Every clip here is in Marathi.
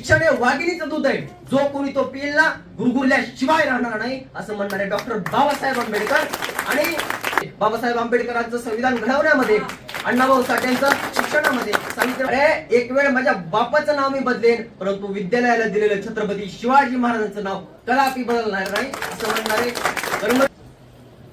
शिक्षण हे वाघिणीचं दूध आहे. जो कोणी तो पिईल ना गुरगुरल्याशिवाय राहणार नाही असं म्हणणारे डॉक्टर बाबासाहेब आंबेडकर. आणि बाबासाहेब आंबेडकरांचं संविधान घडवण्यामध्ये अण्णाभाऊ साठेंचं शिक्षणामध्ये सांगितलं अरे एक वेळ माझ्या बापाचं नाव मी बदलेन परंतु विद्यालयाला दिलेलं छत्रपती शिवाजी महाराजांचं नाव कदापि बदलणार नाही असं म्हणणारे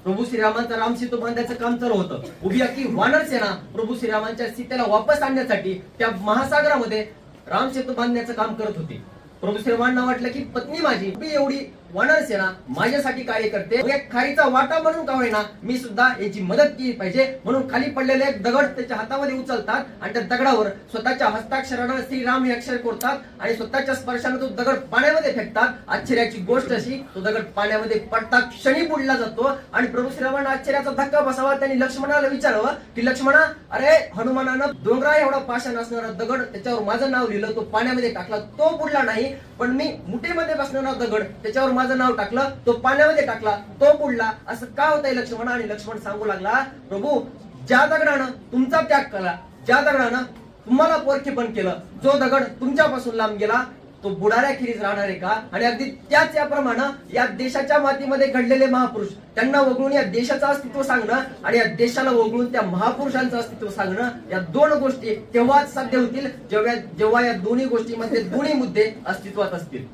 प्रभू श्रीरामांचं राम सेतू बांधायचं काम चालू होतं. उभी अखी वानर सेना प्रभू श्रीरामांच्या सीतेला वापस आणण्यासाठी त्या महासागरामध्ये रामसेतू बांधण्याचं काम करत होते. प्रभू श्रीरामांना वाटलं की पत्नी माझी एवढी एवढी सेना माझ्यासाठी कार्य करते. खारीचा वाटा म्हणून का होईना मी सुद्धा याची मदत केली पाहिजे. म्हणून खाली पडलेले एक दगड त्याच्या हातामध्ये उचलतात आणि त्या दगडावर स्वतःच्या हस्ताक्षरानं श्रीराम हे अक्षर कोरतात आणि स्वतःच्या स्पर्शानं तो दगड पाण्यामध्ये फेकतात. आश्चर्याची गोष्ट अशी तो दगड पाण्यामध्ये पडता क्षणी बुडला जातो आणि प्रभू श्रीरामांना आश्चर्याचा धक्का बसावा त्यांनी लक्ष्मणाला विचारावं की लक्ष्मणा अरे हनुमानानं डोंगरा एवढा पाषाण असणारा दगड त्याच्यावर माझं नाव लिहिलं तो पाण्यामध्ये टाकला तो बुडला नाही पण मी मुठीमध्ये बसणारा दगड त्याच्यावर माझं नाव टाकलं तो पाण्यामध्ये टाकला तो बुडला असं का होतंय लक्ष्मण? आणि लक्ष्मण सांगू लागला प्रभू ज्या दगडानं तुमचा त्याग केला ज्या दगडानं तुम्हाला पोरखेपण केलं जो दगड तुमच्यापासून लांब गेला तो बुडाऱ्या खिरीज राहणार आहे का? आणि अगदी त्याच याप्रमाणे या देशाच्या मातीमध्ये घडलेले महापुरुष त्यांना वगळून या देशाचं अस्तित्व सांगणं आणि या देशाला वगळून त्या महापुरुषांचं अस्तित्व सांगणं या दोन गोष्टी तेव्हाच साध्य होतील जेव्हा जेव्हा या दोन्ही गोष्टीमध्ये दोन्ही मुद्दे अस्तित्वात असतील.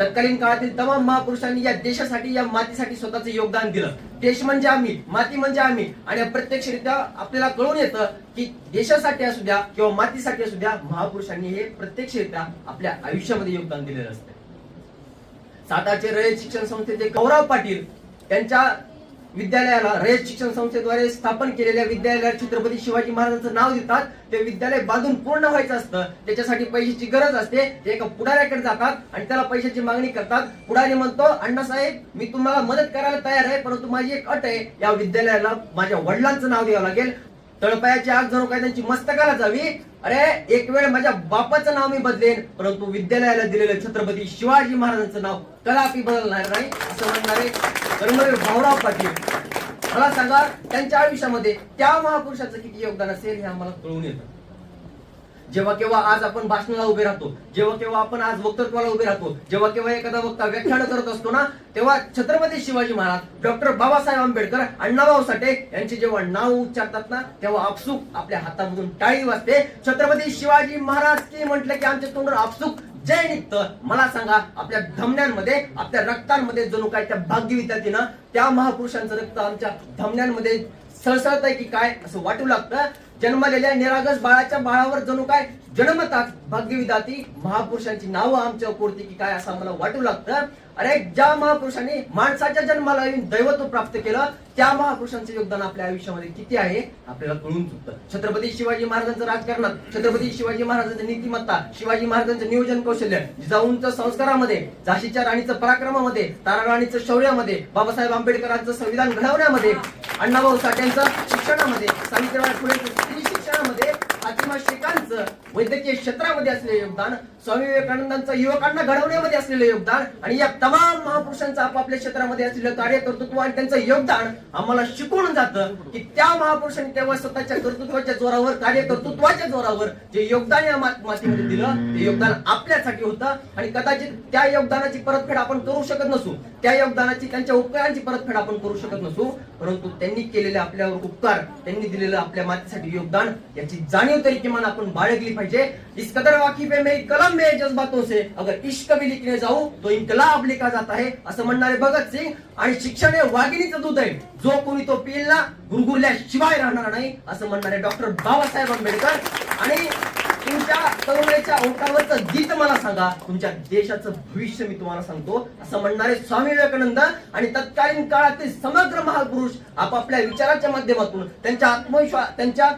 तत्कालीन काळातील तमाम महापुरुषांनी या देशासाठी या मातीसाठी स्वतःचं योगदान दिलं. देश म्हणजे आम्ही माती म्हणजे आम्ही. आणि प्रत्यक्षरित्या आपल्याला कळून येतं की देशासाठी असू द्या किंवा मातीसाठी असू द्या महापुरुषांनी हे प्रत्यक्षरित्या आपल्या आयुष्यामध्ये योगदान दिलेलं असतं. साताचे रयत शिक्षण संस्थेचे गौरव पाटील त्यांच्या विद्यालयाला रयत शिक्षण संस्थेद्वारे स्थापन केलेल्या विद्यालयाला छत्रपती शिवाजी महाराजांचं नाव देतात. ते विद्यालय बांधून पूर्ण व्हायचं असतं. त्याच्यासाठी पैशाची गरज असते. ते एका पुढाऱ्याकडे जातात आणि त्याला पैशाची मागणी करतात. पुढारी म्हणतो अण्णासाहेब मी तुम्हाला मदत करायला तयार आहे परंतु माझी एक अट आहे. या विद्यालयाला माझ्या वडिलांचं नाव द्यावं लागेल. तळपायाची आग जणू काय त्यांची मस्तकाला जावी. अरे एक वेळ माझ्या बापाचं नाव मी बदलेन परंतु विद्यालयाला दिलेलं छत्रपती शिवाजी महाराजांचं नाव कदापि बदलणार नाही असं म्हणणारे कर्मवीर भाऊराव पाटील. मला सांगा त्यांच्या आयुष्यामध्ये त्या महापुरुषाचं किती योगदान असेल हे आम्हाला कळून येतं. जेव्हा केव्हा आज आपण भाषणाला उभे राहतो जेव्हा केव्हा आपण आज वक्तृत्वाला उभे राहतो जेव्हा केव्हा एखादा वक्ता व्याख्यान करत असतो ना तेव्हा छत्रपती शिवाजी महाराज डॉक्टर बाबासाहेब आंबेडकर अण्णाभाऊ साठे यांचे जेव्हा नाव उच्चारतात ना तेव्हा आपसुक आपल्या हातामधून टाळी वाजते. छत्रपती शिवाजी महाराज की म्हटलं की आमच्या तोंडावर आपसुक जय निघतं. मला सांगा आपल्या धमन्यांमध्ये आपल्या रक्तांमध्ये जणू काय त्या भाग्य विद्यार्थीनं त्या महापुरुषांचं रक्त आमच्या धमन्यांमध्ये सळसळत आहे की काय असं वाटू लागतं. जन्मलेल्या निरागस बाळाच्या बाळावर जणू काय जन्मतात. भाग्यविदाती महापुरुषांची नावं आमच्या कोरती की काय असं मला वाटू लागतं. अरे ज्या महापुरुषांनी माणसाच्या जन्माला येऊन दैवत्व प्राप्त केलं त्या महापुरुषांचं योगदान आपल्या आयुष्यामध्ये किती आहे? आपल्याला कळून चुकतं. छत्रपती शिवाजी महाराजांचं राजकारणात छत्रपती शिवाजी महाराजांचं नीतिमत्ता शिवाजी महाराजांचं नियोजन कौशल्य जिजाऊंचं संस्कारामध्ये झाशीच्या राणीचं पराक्रमामध्ये तारा राणीचं शौर्यामध्ये बाबासाहेब आंबेडकरांचं संविधान घडवण्यामध्ये अण्णाभाऊ साठ्यांचं शिक्षणामध्ये सावित्रीबाई फुले स्त्री शिक्षणामध्ये फातिमा श्रीकांतचं वैद्यकीय क्षेत्रामध्ये असलेले योगदान स्वामी विवेकानंदांचं युवकांना घडवण्यामध्ये असलेलं योगदान आणि या तमाम महापुरुषांचं आपापल्या क्षेत्रामध्ये असलेलं कार्य कर्तृत्व आणि त्यांचं योगदान आम्हाला शिकवून जातं की त्या महापुरुषांनी तेव्हा स्वतःच्या कर्तृत्वाच्या जोरावर कार्य कर्तृत्वाच्या जोरावर जे योगदान या मातीमध्ये दिलं ते योगदान आपल्यासाठी होतं. आणि कदाचित त्या योगदानाची परतफेड आपण करू शकत नसू. त्या योगदानाची त्यांच्या उपकारांची परतफेड आपण करू शकत नसू. परंतु त्यांनी केलेले आपल्यावर उपकार त्यांनी दिलेलं आपल्या मातीसाठी योगदान याची जाणीव जानियो तरीके मन आपण बाळगली पाहिजे. इस कदर वाकिफ है मेरी कलम में जज्बातों से. अगर इश्क भी लिखने जाऊ तो इनकलाब लिखा जाता है। असं म्हणणारे भगत सिंग आणि शिक्षण हे वाघिणीचं दूध आहे. जो कोणी तो पिल ना गुरगुरल्या शिवाय राहणार नाही. असं म्हणणारे डॉक्टर बाबासाहेब आंबेडकर. आणि तुमच्या तरुणाच्या ओठावरचं गीत मला सांगा. तुमच्या देशाचं भविष्य मी तुम्हाला सांगतो. असं म्हणणारे स्वामी विवेकानंद. आणि तत्कालीन काळातील समग्र महापुरुष आपापल्या विचाराच्या माध्यमातून त्यांच्या आत्मविश्वास त्यांच्या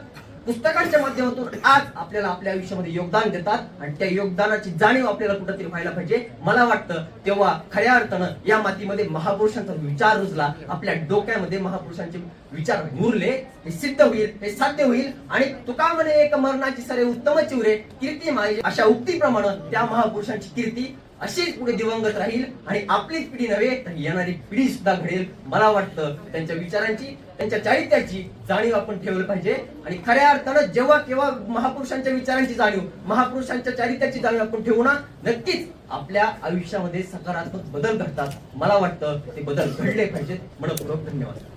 पुस्तकांच्या माध्यमातून आज आपल्याला आपल्या आयुष्यामध्ये योगदान देतात आणि त्या योगदानाची जाणीव आपल्याला कुठेतरी व्हायला पाहिजे. मला वाटतं तेव्हा खऱ्या अर्थानं या मातीमध्ये महापुरुषांचा विचार रुजला आपल्या डोक्यामध्ये महापुरुषांचे विचार मुरले. हे सिद्ध होईल हे साध्य होईल आणि तुका म्हणे एक मरणाची सरे उत्तम चिवरे कीर्ती माहिती अशा उक्तीप्रमाणे त्या महापुरुषांची कीर्ती अशीच पुढे दिवंगत राहील आणि आपलीच पिढी नव्हे तर येणारी पिढी सुद्धा घडेल. मला वाटतं त्यांच्या विचारांची त्यांच्या चारित्र्याची जाणीव आपण ठेवली पाहिजे. आणि खऱ्या अर्थानं जेव्हा केव्हा महापुरुषांच्या विचारांची जाणीव महापुरुषांच्या चारित्र्याची जाणीव आपण ठेवू ना नक्कीच आपल्या आयुष्यामध्ये सकारात्मक बदल घडतात. मला वाटतं ते बदल घडले पाहिजेत. मनपूर्वक धन्यवाद.